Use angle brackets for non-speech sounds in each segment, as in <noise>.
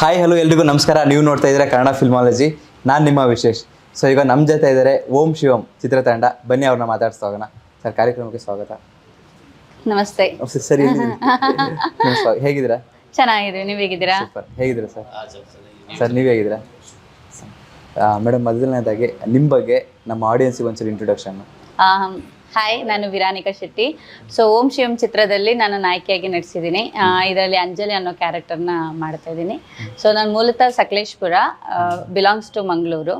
Hi hello ಎಲ್ರಿಗೂ ನಮಸ್ಕಾರ. ನೀವು ನೋಡ್ತಾ ಇದ್ದೀರಾ ಕನ್ನಡ ಫಿಲ್ಮಾಲಜಿ ನಾನು ನಿಮ್ಮ ವಿಶೇಷ್. ಸೊ ಈಗ ನಮ್ಮ ಜೊತೆ ಇದ್ದಾರೆ ಓಂ ಶಿವಂ ಚಿತ್ರತಂಡ. ಬನ್ನಿ ಅವ್ರನ್ನ ಮಾತಾಡ್ಸ್ತಾ ಹೋಗೋಣ. ಸರ್ ಕಾರ್ಯಕ್ರಮಕ್ಕೆ ಸ್ವಾಗತ. ನಮಸ್ತೆ. ಸರ್, <laughs> ಹೇಗಿದ್ದೀರಾ? ಚೆನ್ನಾಗಿದೆ ನೀವು ಹೇಗಿದ್ದೀರಾ? ಸೂಪರ್. ಹೇಗಿದ್ದೀರಾ ಸರ್? ಸರ್ ನೀವು ಹೇಗಿದ್ದೀರಾ? ಮೇಡಮ್ ಮೊದಲನೇದಾಗಿ ನಿಮ್ಮ ಬಗ್ಗೆ ನಮ್ಮ ಆಡಿಯನ್ಸಿಗೆ ಒಂಚೂರು ಇಂಟ್ರೊಡಕ್ಷನ್ ಹಾಯ್ ನಾನು ವಿರಾನಿಕಾ ಶೆಟ್ಟಿ. ಸೊ ಓಂ ಶಿವಂ ಚಿತ್ರದಲ್ಲಿ ನಾನು ನಾಯಕಿಯಾಗಿ ನಟಿಸಿದ್ದೀನಿ. ಇದರಲ್ಲಿ ಅಂಜಲಿ ಅನ್ನೋ ಕ್ಯಾರೆಕ್ಟರ್ನ ಮಾಡ್ತಾ ಇದ್ದೀನಿ. ಸೊ ನಾನು ಮೂಲತಃ Sakleshpur belongs to Mangaluru.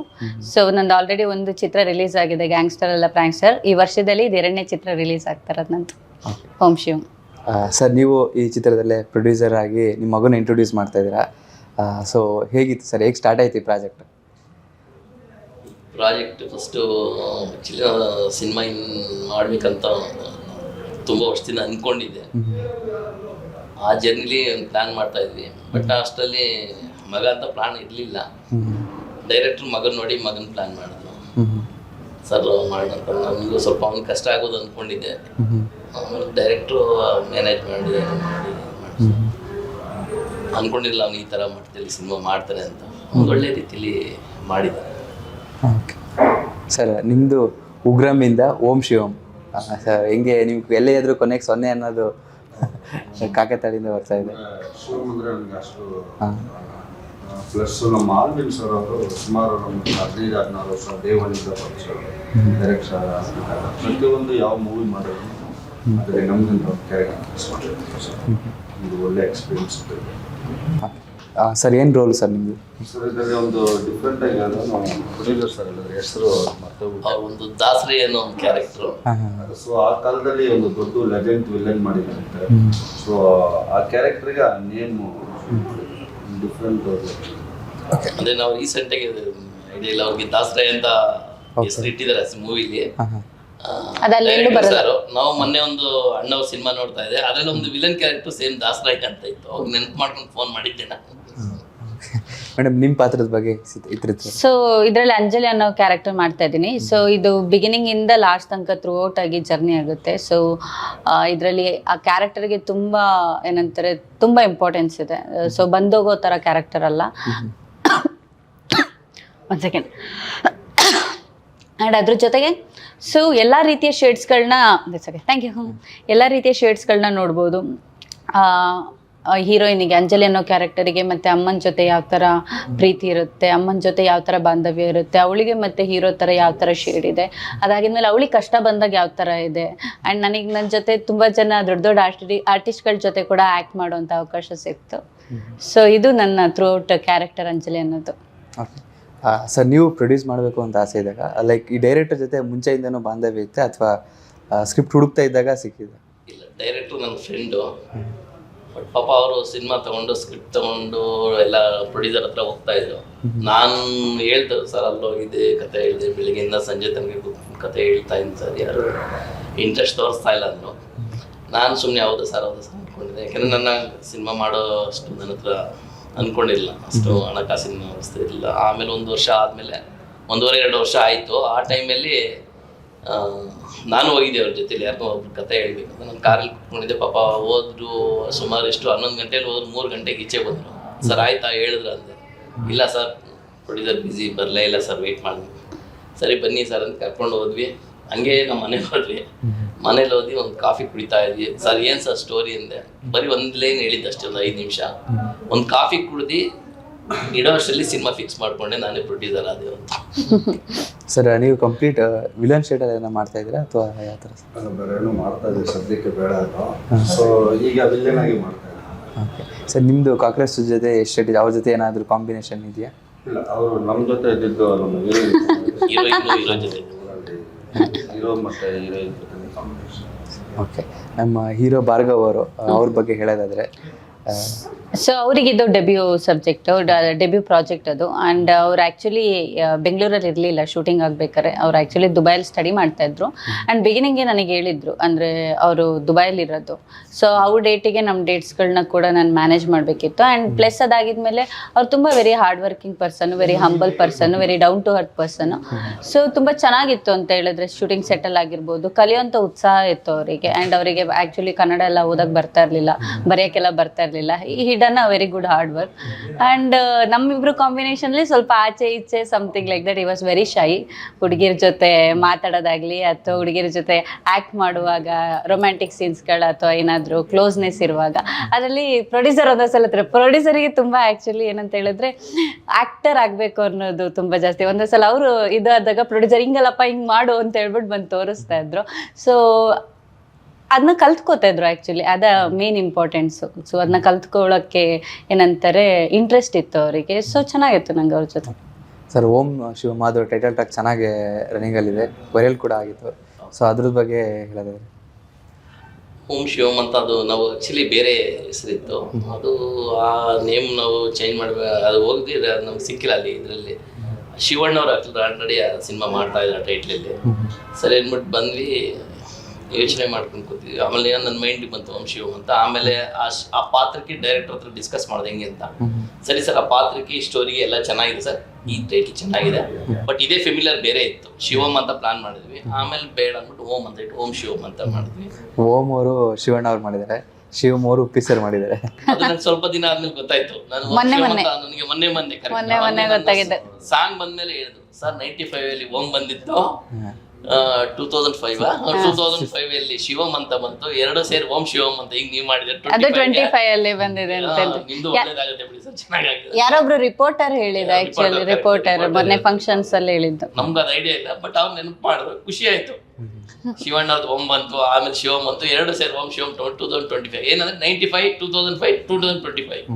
So ನಂದು ಆಲ್ರೆಡಿ ಒಂದು ಚಿತ್ರ ರಿಲೀಸ್ ಆಗಿದೆ ಗ್ಯಾಂಗ್ಸ್ಟರ್ ಅಲ್ಲ ಪ್ರಾಂಗ್ಸ್ಟರ್ ಈ ವರ್ಷದಲ್ಲಿ ಇದು ಎರಡನೇ ಚಿತ್ರ ರಿಲೀಸ್ ಆಗ್ತಾ ಇರೋದು ನಂದು. ಓಂ ಶಿವಂ. ಸರ್ ನೀವು ಈ ಚಿತ್ರದಲ್ಲೇ ಪ್ರೊಡ್ಯೂಸರ್ ಆಗಿ ನಿಮ್ಮ ಮಗನ ಇಂಟ್ರೊಡ್ಯೂಸ್ ಮಾಡ್ತಾ ಇದ್ದೀರಾ? ಸೊ ಹೇಗಿತ್ತು ಸರ್? ಹೇಗೆ ಸ್ಟಾರ್ಟ್ ಆಯ್ತು ಈ project project first actually cinema ಇನ್ ಮಾಡ್ಬೇಕಂತ ತುಂಬ ವರ್ಷದಿಂದ ಅಂದ್ಕೊಂಡಿದ್ದೆ ಆ ಜರ್ನಿಲಿ ಒಂದು ಪ್ಲ್ಯಾನ್ ಮಾಡ್ತಾ ಇದ್ವಿ. ಬಟ್ ಅಷ್ಟರಲ್ಲಿ ಮಗ ಅಂತ ಪ್ಲಾನ್ ಇರಲಿಲ್ಲ. ಡೈರೆಕ್ಟ್ರ್ ಮಗನ ನೋಡಿ ಮಗನ ಪ್ಲ್ಯಾನ್ ಮಾಡಿದ್ರು ಸರ್ ಮಾಡೋಣ ಅಂತ ನಮಗೂ ಸ್ವಲ್ಪ ಅವ್ನಿಗೆ ಕಷ್ಟ ಆಗೋದು ಅಂದ್ಕೊಂಡಿದ್ದೆ ಆಮೇಲೆ ಡೈರೆಕ್ಟ್ರು ಮ್ಯಾನೇಜ್ ಮಾಡಿ ಮಾಡಿ ಅಂದ್ಕೊಂಡಿರಲಿಲ್ಲ ಅವ್ನು ಈ ಥರ ಮಟ್ಟದಲ್ಲಿ ಸಿನಿಮಾ ಮಾಡ್ತಾರೆ ಅಂತ. ಒಂದು ಒಳ್ಳೆ ರೀತಿಲಿ ಮಾಡಿದ್ದಾರೆ. ಓಕೆ. ಸರ್ ನಿಮ್ಮದು ಉಗ್ರಮಿಂದ ಓಂ ಶಿವಂ. ಸರ್ ಹೆಂಗೆ ನಿಮ್ಗೆ ಎಲ್ಲೇ ಇದ್ರೂ ಕೊನೆಗೆ ಸೊನ್ನೆ ಅನ್ನೋದು <laughs> ಕಾಕತಾಳಿಂದ ಬರ್ತಾ ಇದೆ. ಹಾಂ. ಪ್ಲಸ್ ನಮ್ಮ ಆಲ್ವಿನ್ ಸರ್ ಅವರು ಸುಮಾರು ನಮ್ಗೆ ಹದಿನೈದು ಹದಿನಾರು ವರ್ಷ ದೇವನಿಂದ ಪರಿಚಯ ಸರ್ ಪ್ರತಿಯೊಂದು ಯಾವ ಮೂವಿ ಮಾಡಿದ್ರು ಅದರಲ್ಲಿ ನಾವು ಕ್ಯಾರೆಕ್ಟರ್ ಇದು ಒಳ್ಳೆ ಎಕ್ಸ್ಪೀರಿಯನ್ಸ್ ಸರ್ ಏನು ರೋಲ್ ಸರ್ ನಿಮ್ಗೆ ಸರ್ ಇದರಲ್ಲಿ ಒಂದು ಡಿಫ್ರೆಂಟ್ ಆಗಿ ಅದು ನಾವು ಪ್ರೊಡ್ಯೂಸರ್ ಸರ್ ಹೇಳಿದ್ರೆ ಹೆಸರು ಮರ್ತೋಗ್ಬಿಟ್ಟು ಒಂದು ದಾಸರಿ ಏನೋ ಒಂದು ಕ್ಯಾರೆಕ್ಟ್ರು ಸೊ ಆ ಕಾಲದಲ್ಲಿ ಒಂದು ದೊಡ್ಡ ಲೆಜೆಂಡ್ ವಿಲನ್ ಮಾಡಿದ್ದಾರೆ. ಸೊ ಆ ಕ್ಯಾರೆಕ್ಟರ್ಗೆ ಆ ನೇಮ್ ಡಿಫ್ರೆಂಟ್ ಅಂದ್ರೆ ನಾವು ರೀಸೆಂಟಾಗಿ ಐಡಿಯಾ ಇಲ್ಲ ಅವ್ರಿಗೆ ದಾಸರೆ ಅಂತ ಹೆಸರು ಇಟ್ಟಿದ್ದಾರೆ ಮೂವಿಲಿ ನಾವು ಮೊನ್ನೆ ಒಂದು ಅಣ್ಣವ್ರ ಸಿನಿಮಾ ನೋಡ್ತಾ ಇದ್ದೆ. ಅದ್ರಲ್ಲಿ ಒಂದು ವಿಲನ್ ಕ್ಯಾರೆಕ್ಟರ್ ಸೇಮ್ ದಾಸರಾಯ್ ಅಂತ ಇತ್ತು. ಅವ್ರು ನೆನ್ಪು ಮಾಡ್ಕೊಂಡು ಫೋನ್ ಮಾಡಿದ್ದೆ ನಾನು. ಮೇಡಮ್ ನಿಮ್ಮ ಪಾತ್ರದ ಬಗ್ಗೆ ಸೊ ಇದರಲ್ಲಿ ಅಂಜಲಿ ಅನ್ನೋ ಕ್ಯಾರೆಕ್ಟರ್ ಮಾಡ್ತಾ ಇದ್ದೀನಿ. ಸೊ ಇದು ಬಿಗಿನಿಂಗ್ ಇಂದ ಲಾಸ್ಟ್ ತನಕ ಥ್ರೂ ಔಟ್ ಆಗಿ ಜರ್ನಿ ಆಗುತ್ತೆ. ಸೊ ಇದರಲ್ಲಿ ಆ ಕ್ಯಾರೆಕ್ಟರ್ಗೆ ತುಂಬ ಏನಂತಾರೆ ತುಂಬ ಇಂಪಾರ್ಟೆನ್ಸ್ ಇದೆ. ಸೊ ಬಂದೋಗೋ ಥರ ಕ್ಯಾರೆಕ್ಟರ್ ಅಲ್ಲ. ಒಂದು ಸೆಕೆಂಡ್ ಆ್ಯಂಡ್ ಅದ್ರ ಜೊತೆಗೆ ಸೊ ಎಲ್ಲ ರೀತಿಯ ಶೇಡ್ಸ್ಗಳನ್ನ ಥ್ಯಾಂಕ್ ಯು ಎಲ್ಲ ರೀತಿಯ ಶೇಡ್ಸ್ಗಳನ್ನ ನೋಡ್ಬೋದು. ಹೀರೋಯಿನಿಗೆ ಅಂಜಲಿ ಅನ್ನೋ ಕ್ಯಾರೆಕ್ಟರಿಗೆ ಮತ್ತು ಅಮ್ಮನ ಜೊತೆ ಯಾವ ಥರ ಪ್ರೀತಿ ಇರುತ್ತೆ ಅಮ್ಮನ ಜೊತೆ ಯಾವ ಥರ ಬಾಂಧವ್ಯ ಇರುತ್ತೆ ಅವಳಿಗೆ ಮತ್ತು ಹೀರೋ ಥರ ಯಾವ ಥರ ಶೇಡ್ ಇದೆ. ಅದಾಗಿದ್ಮೇಲೆ ಅವಳಿಗೆ ಕಷ್ಟ ಬಂದಾಗ ಯಾವ ಥರ ಇದೆ. ಆ್ಯಂಡ್ ನನಗೆ ನನ್ನ ಜೊತೆ ತುಂಬ ಜನ ದೊಡ್ಡ ದೊಡ್ಡ ಆರ್ಟಿ ಆರ್ಟಿಸ್ಟ್ಗಳ ಜೊತೆ ಕೂಡ ಆ್ಯಕ್ಟ್ ಮಾಡುವಂಥ ಅವಕಾಶ ಸಿಕ್ತು. ಸೊ ಇದು ನನ್ನ ಥ್ರೂ ಔಟ್ ಕ್ಯಾರೆಕ್ಟರ್ ಅಂಜಲಿ ಅನ್ನೋದು. ಸರ್ ನೀವು ಪ್ರೊಡ್ಯೂಸ್ ಮಾಡಬೇಕು ಅಂತ ಆಸೆ ಇದ್ದಾಗ ಲೈಕ್ ಈ ಡೈರೆಕ್ಟರ್ ಜೊತೆ ಮುಂಚೆಯಿಂದನೂ ಬಾಂಧವ್ಯ ಇತ್ತೆ ಅಥವಾ ಸ್ಕ್ರಿಪ್ಟ್ ಹುಡುಕ್ತಾ ಇದ್ದಾಗ ಸಿಕ್ಕಿದೆ? ಇಲ್ಲ ಡೈರೆಕ್ಟ್ರು ನನ್ನ ಫ್ರೆಂಡು ಬಟ್ ಪಾಪ ಅವರು ಸಿನಿಮಾ ತಗೊಂಡು ಸ್ಕ್ರಿಪ್ಟ್ ತಗೊಂಡು ಎಲ್ಲ ಪ್ರೊಡ್ಯೂಸರ್ ಹತ್ರ ಹೋಗ್ತಾ ಇದ್ರು. ನಾನು ಹೇಳ್ದೆ ಸರ್ ಅಲ್ಲಿ ಹೋಗಿದ್ದೆ ಕತೆ ಹೇಳಿದೆ ಬೆಳಿಗ್ಗೆಯಿಂದ ಸಂಜೆ ತನಕ ಕೂತ್ಕೊಂಡು ಕತೆ ಹೇಳ್ತಾ ಇದ್ದೀನಿ ಸರ್ ಯಾರು ಇಂಟ್ರೆಸ್ಟ್ ತೋರಿಸ್ತಾ ಇಲ್ಲ ಅಂದರು. ನಾನು ಸುಮ್ಮನೆ ಹೌದು ಸರ್ ಹೌದು ಸರ್ ಅಂದ್ಕೊಂಡಿದ್ದೆ ಯಾಕಂದ್ರೆ ನನ್ನ ಸಿನಿಮಾ ಮಾಡೋ ಅಷ್ಟು ನನ್ನ ಹತ್ರ ಅಂದ್ಕೊಂಡಿಲ್ಲ ಅಷ್ಟು ಹಣಕಾಸಿನ ವ್ಯವಸ್ಥೆ ಇರಲಿಲ್ಲ ಆಮೇಲೆ ಒಂದು ವರ್ಷ ಆದಮೇಲೆ ಒಂದೂವರೆ ಎರಡು ವರ್ಷ ಆಯಿತು. ಆ ಟೈಮಲ್ಲಿ ನಾನು ಹೋಗಿದ್ದೆ ಅವ್ರ ಜೊತೆಲಿ. ಯಾರನ್ನೋ ಒಬ್ರು ಕತೆ ಹೇಳಬೇಕು ಅಂತ. ನಾನು ಕಾರಲ್ಲಿ ಕುತ್ಕೊಂಡಿದ್ದೆ. ಪಾಪ ಹೋದ್ರು ಸುಮಾರು ಎಷ್ಟು ಹನ್ನೊಂದು ಗಂಟೆಲಿ ಹೋದ್ರು ಮೂರು ಗಂಟೆಗೆ ಈಚೆ ಬಂದರು. ಸರ್ ಆಯ್ತಾ? ಹೇಳಿದ್ರು ಅಂದೆ. ಇಲ್ಲ ಸರ್ ಪ್ರೊಡ್ಯೂಸರ್ ಬ್ಯುಸಿ ಬರಲೇ ಇಲ್ಲ ಸರ್ ವೆಯ್ಟ್ ಮಾಡಿದ್ವಿ ಸರಿ ಬನ್ನಿ ಸರ್ ಅಂತ ಕರ್ಕೊಂಡು ಹೋದ್ವಿ. ಹಂಗೆ ನಮ್ಮ ಮನೆಗೆ ಹೋದ್ವಿ. ಮನೇಲಿ ಓದಿ ಒಂದು ಕಾಫಿ ಕುಡಿತಾ ಇದ್ವಿ. ಸರ್ ಏನು ಸರ್ ಸ್ಟೋರಿ ಅಂದೆ? ಬರೀ ಒಂದು ಲೈನ್ ಹೇಳಿದ್ದೆ ಅಷ್ಟೇ ಒಂದು ಐದು ನಿಮಿಷ. ಒಂದು ಕಾಫಿ ಕುಡ್ದು ಇಡೋ ವರ್ಷದಲ್ಲಿ ಸಿನಿಮಾ ಫಿಕ್ಸ್ ಮಾಡ್ಕೊಂಡೆ ನಾನೇ ಪ್ರೊಡ್ಯೂಸರ್ ಆದೆ ಅಂತ. ಸರ್ ನೀವು ಕಂಪ್ಲೀಟ್ ವಿಲನ್ ಶೇಟರ್ ಏನೋ ಮಾಡ್ತಾ ಇದ್ದೀರಾ ಅಥವಾ ಯಾವ ಥರ ಬೇರೆ ಮಾಡ್ತಾ ಇದ್ದೀವಿ ಸದ್ಯಕ್ಕೆ ಬೇಡ ಸೊ ಈಗ ವಿಲನ್ ಆಗಿ ಮಾಡ್ತಾ ಓಕೆ. ಸರ್ ನಿಮ್ಮದು ಕಾಂಗ್ರೆಸ್ ಜೊತೆ ಎಷ್ಟು ಅವ್ರ ಜೊತೆ ಏನಾದರೂ ಕಾಂಬಿನೇಷನ್ ಇದೆಯಾ? ಇಲ್ಲ ಅವರು ನಮ್ಮ ಜೊತೆ ಇದ್ದಿದ್ದು ಅವರು ಹೀರೋ ಹೀರೋ ಜೊತೆ. ಮತ್ತೆ ಹೀರೋಯಿನ್ ಜೊತೆ. ಓಕೆ ನಮ್ಮ ಹೀರೋ ಭಾರ್ಗವ್ ಅವರು ಅವ್ರ ಬಗ್ಗೆ ಹೇಳೋದಾದ್ರೆ ಸೊ ಅವರಿಗಿದ್ದು ಡೆಬ್ಯೂ ಸಬ್ಜೆಕ್ಟ್ ಡೆಬ್ಯೂ ಪ್ರಾಜೆಕ್ಟ್ ಅದು. ಆ್ಯಂಡ್ ಅವ್ರು ಆ್ಯಕ್ಚುಲಿ ಬೆಂಗಳೂರಲ್ಲಿ ಇರಲಿಲ್ಲ ಶೂಟಿಂಗ್ ಆಗಬೇಕಾರೆ ಅವ್ರು ಆ್ಯಕ್ಚುಲಿ ದುಬೈಲಿ ಸ್ಟಡಿ ಮಾಡ್ತಾ ಇದ್ರು. ಆ್ಯಂಡ್ ಬಿಗಿನಿಂಗೇ ನನಗೆ ಹೇಳಿದ್ರು ಅಂದರೆ ಅವರು ದುಬೈಲಿ ಇರೋದು. ಸೊ ಅವ್ರ ಡೇಟಿಗೆ ನಮ್ಮ ಡೇಟ್ಸ್ಗಳನ್ನ ಕೂಡ ನಾನು ಮ್ಯಾನೇಜ್ ಮಾಡಬೇಕಿತ್ತು. ಆ್ಯಂಡ್ ಪ್ಲಸ್ ಅದಾಗಿದ್ಮೇಲೆ ಅವ್ರು ತುಂಬ very hard working person very humble person very down to earth person so ತುಂಬ ಚೆನ್ನಾಗಿತ್ತು ಅಂತ ಹೇಳಿದ್ರೆ ಶೂಟಿಂಗ್ ಸೆಟಲ್ ಆಗಿರ್ಬೋದು. ಕಲಿಯೋಂಥ ಉತ್ಸಾಹ ಇತ್ತು ಅವರಿಗೆ. ಆ್ಯಂಡ್ ಅವರಿಗೆ ಆ್ಯಕ್ಚುಲಿ ಕನ್ನಡ ಎಲ್ಲ ಓದಕ್ಕೆ ಬರ್ತಾ ಇರಲಿಲ್ಲ. ಬರೆಯೋಕ್ಕೆಲ್ಲ ಬರ್ತಾ ಇರಲಿಲ್ಲ. He done a very good hard work and ನಮ್ಮಿಬ್ರು ಕಾಂಬಿನೇಷನ್ಲಿ ಸ್ವಲ್ಪ ಆಚೆ ಈಚೆ something like that he was very shy ಹುಡುಗಿರ ಜೊತೆ ಮಾತಾಡೋದಾಗ್ಲಿ ಅಥವಾ ಹುಡುಗಿರ ಜೊತೆ ಆ್ಯಕ್ಟ್ ಮಾಡುವಾಗ ರೊಮ್ಯಾಂಟಿಕ್ ಸೀನ್ಸ್ಗಳು ಅಥವಾ ಏನಾದರೂ ಕ್ಲೋಸ್ನೆಸ್ ಇರುವಾಗ, ಅದರಲ್ಲಿ ಪ್ರೊಡ್ಯೂಸರ್ ಒಂದೊಂದ್ಸಲ ಹತ್ರ ಪ್ರೊಡ್ಯೂಸರಿಗೆ ತುಂಬ ಆ್ಯಕ್ಚುಲಿ ಏನಂತ ಹೇಳಿದ್ರೆ ಆ್ಯಕ್ಟರ್ ಆಗಬೇಕು ಅನ್ನೋದು ತುಂಬ ಜಾಸ್ತಿ. ಒಂದೊಂದ್ಸಲ ಅವರು ಇದಾದಾಗ ಪ್ರೊಡ್ಯೂಸರ್ ಹಿಂಗಲ್ಲಪ್ಪ, ಹಿಂಗೆ ಮಾಡು ಅಂತ ಹೇಳ್ಬಿಟ್ಟು ಬಂದು ತೋರಿಸ್ತಾ ಇದ್ರು. ಸೊ ಅದನ್ನ ಕಲ್ತ್ಕೋತಾ ಇದ್ರು ಆ್ಯಕ್ಚುಲಿ ಅದ ಮೇನ್ ಇಂಪಾರ್ಟೆನ್ಸು ಸೊ ಅದನ್ನ ಕಲ್ತ್ಕೊಳ್ಳೋಕ್ಕೆ ಏನಂತಾರೆ ಇಂಟ್ರೆಸ್ಟ್ ಇತ್ತು ಅವರಿಗೆ. ಸೊ ಚೆನ್ನಾಗಿತ್ತು ನಂಗೆ ಅವ್ರ ಜೊತೆ. Sir Om Shiva Madhav title track ಚೆನ್ನಾಗಿ ರನ್ನಿಂಗಲ್ಲಿದೆ ವೈರಲ್ ಕೂಡ ಆಗಿತ್ತು. ಸೊ ಅದ್ರ ಬಗ್ಗೆ ಹೇಳೋದಾದ್ರೆ. ಓಂ ಶಿವಮ್ ಅಂತ ಅದು ನಾವು ಆ್ಯಕ್ಚುಲಿ ಬೇರೆ ಹೆಸರಿತ್ತು ಅದು ಆ ನೇಮ್ ನಾವು ಚೇಂಜ್ ಮಾಡ್ಬೇಕು ಅದು ಹೋಗದೆ ನಮ್ಗೆ ಸಿಕ್ಕಿಲ್ಲ ಅಲ್ಲಿ ಇದರಲ್ಲಿ. ಶಿವಣ್ಣವ್ರು ಆಲ್ರೆಡಿ ಆ ಸಿನಿಮಾ ಮಾಡ್ತಾ ಇದ್ದಾರೆ ಟೈಟ್ಲಲ್ಲಿ ಸರಿ ಅಂದ್ಬಿಟ್ಟು ಬಂದ್ವಿ. ಯೋಚನೆ ಮಾಡ್ಕೊಂಡು ಕೂತಿದ್ವಿ. ಆಮೇಲೆ ಏನೋ ನನ್ನ ಮೈಂಡಿಗೆ ಬಂತು ಓಂ ಶಿವಮ್ ಅಂತ. ಆಮೇಲೆ ಆ ಶ್- ಆ ಪಾತ್ರಕ್ಕೆ ಡೈರೆಕ್ಟರ್ ಹತ್ರ ಡಿಸ್ಕಸ್ ಮಾಡಿದೆ ಹೆಂಗೆ ಅಂತ? ಸರಿ ಸರ್ ಆ ಪಾತ್ರಕ್ಕೆ ಸ್ಟೋರಿಗೆ ಎಲ್ಲ ಚೆನ್ನಾಗಿದೆ ಸರ್. ಈ ಟೈಟ್ಲ್ ಚೆನ್ನಾಗಿದೆ. ಬಟ್ ಇದೇ ಫೆಮಿಲಿಯರ್ ಬೇರೆ ಇತ್ತು. ಶಿವಮ್ ಅಂತ ಪ್ಲಾನ್ ಮಾಡಿದ್ವಿ. ಆಮೇಲೆ ಬೇಡ ಅಂದ್ಬಿಟ್ಟು ಓಂ ಅಂತ ಇಟ್ಟು ಓಂ ಶಿವಮ್ ಅಂತ ಮಾಡಿದ್ವಿ. ಓಂ ಅವರು ಶಿವಣ್ಣ ಅವ್ರು ಮಾಡಿದ್ದಾರೆ. ಶಿವಮ್ ಅವರು ಉಪ್ಪಿ ಸರ್ ಮಾಡಿದ್ದಾರೆ. ಅದು ನಂಗೆ ಸ್ವಲ್ಪ ದಿನ ಆದ್ಮೇಲೆ ಗೊತ್ತಾಯ್ತು. ನಾನು ಮೊನ್ನೆ ಶಿವಮ್ ಮೊನ್ನೆ. ಅಂತ ನನಗೆ ಮೊನ್ನೆ ಮೊನ್ನೆ ಮೊನ್ನೆ ಮೊನ್ನೆ ಗೊತ್ತಾಗಿದೆ. ಸಾಂಗ್ ಬಂದ್ಮೇಲೆ ಹೇಳಿದ್ರು ಸರ್ ನೈಂಟಿ ಫೈವ್ ಅಲ್ಲಿ ಓಂ ಬಂದಿತ್ತು? Two thousand five two thousand five ಅಲ್ಲಿ ಶಿವಮ್ ಅಂತ ಬಂತು. ಎರಡು ಸೇರಿ ಓಂ ಶಿವಮ್ ಅಂತ ಈಗ ನೀವು ಮಾಡಿದ್ರೆ ಅದು ಟ್ವೆಂಟಿ ಫೈವ್ ಅಲ್ಲಿ ಬಂದಿದೆ. ನಿಮ್ದು ಒಳ್ಳೇದಾಗುತ್ತೆ ಬಿಡಿ ಸರ್ ಚೆನ್ನಾಗಾಗಿದೆ ಯಾರೊಬ್ರು ರಿಪೋರ್ಟರ್ ಹೇಳಿದ ಆಕ್ಚುಲಿ ರಿಪೋರ್ಟರ್ ಮೊನ್ನೆ ಫಂಕ್ಷನ್ಸ್ ಅಲ್ಲಿ ಹೇಳಿದ್ದು. ನಮ್ಗೆ ಅದು ಐಡಿಯಾ ಇಲ್ಲ ಬಟ್ ಅವ್ರು ನೆನಪು ಮಾಡಿದ್ರು ಖುಷಿ ಆಯ್ತು. ಶಿವಣ್ಣದ ಓಂ ಬಂತು ಆಮೇಲೆ ಶಿವಮ್ ಬಂತು ಎರಡು ಸೇರಿ Om Shivam two thousand twenty five ಏನಂದ್ರೆ ninety five two thousand five two thousand twenty five